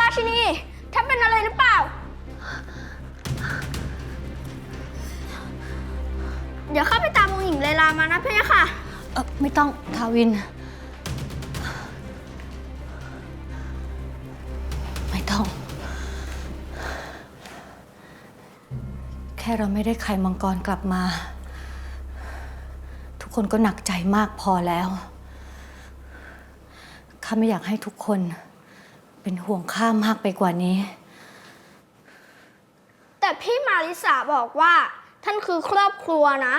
ราชินีท่านเป็นอะไรหรือเปล่า เดี๋ยวเข้าไปตามองค์หญิงเลลามานะเพี่ค่ะ เออไม่ต้องทาวิน ไม่ต้อง แค่เราไม่ได้ไข่มังกรกลับมา ทุกคนก็หนักใจมากพอแล้ว ข้าไม่อยากให้ทุกคน เป็นห่วงข้ามากไปกว่านี้ แต่พี่มาริสาบอกว่า ท่านคือครอบครัวนะ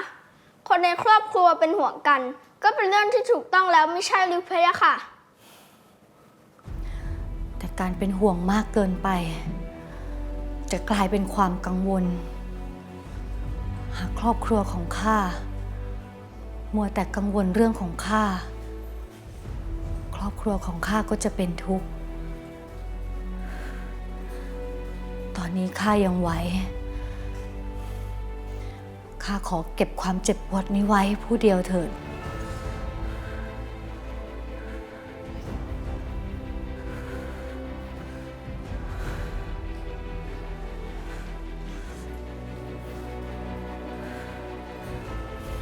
คนในครอบครัวเป็นห่วงกัน ก็เป็นเรื่องที่ถูกต้องแล้วไม่ใช่หรือเพี่ค่ะ แต่การเป็นห่วงมากเกินไป จะกลายเป็นความกังวล หากครอบครัวของข้ามัวแต่กังวลเรื่องของข้าครอบครัวของข้าก็จะเป็นทุกข์ อนนี้ข้ายังไหว ข้าขอเก็บความเจ็บปวดนี้ไว้ผู้เดียวเถิด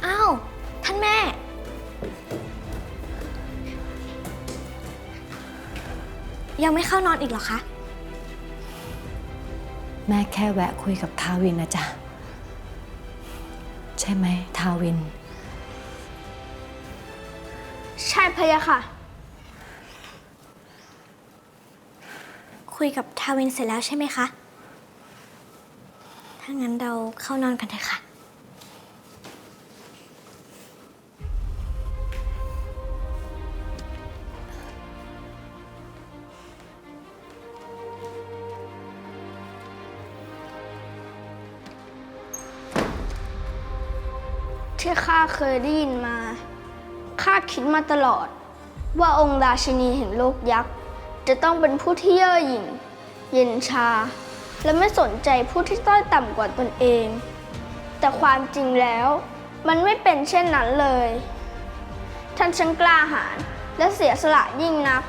อ้าว ท่านแม่ ยังไม่เข้านอนอีกเหรอคะ แม่แค่แวะคุยกับทาวินนะจ๊ะ ใช่ไหมทาวิน ใช่พะยะค่ะ คุยกับทาวินเสร็จแล้วใช่ไหมคะ ถ้างั้นเราเข้านอนกันเถอะค่ะ ที่ข้าเคยได้ยินมา ข้าคิดมาตลอด ว่าองค์ราชินีแห่งโลกยักษ์ จะต้องเป็นผู้ที่เย่อหยิ่ง เย็นชา และไม่สนใจผู้ที่ต้อยต่ำกว่าตนเอง แต่ความจริงแล้วมันไม่เป็นเช่นนั้นเลย ท่านช่างกล้าหาญและเสียสละยิ่งนัก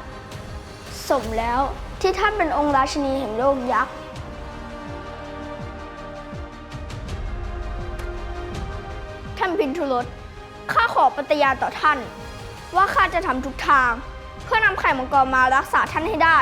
สมแล้วที่ท่านเป็นองค์ราชินีแห่งโลกยักษ์ พินทุรสข้าขอปฏิญาณต่อท่าน ว่าข้าจะทำทุกทาง เพื่อนำไข่มังกรมารักษาท่านให้ได้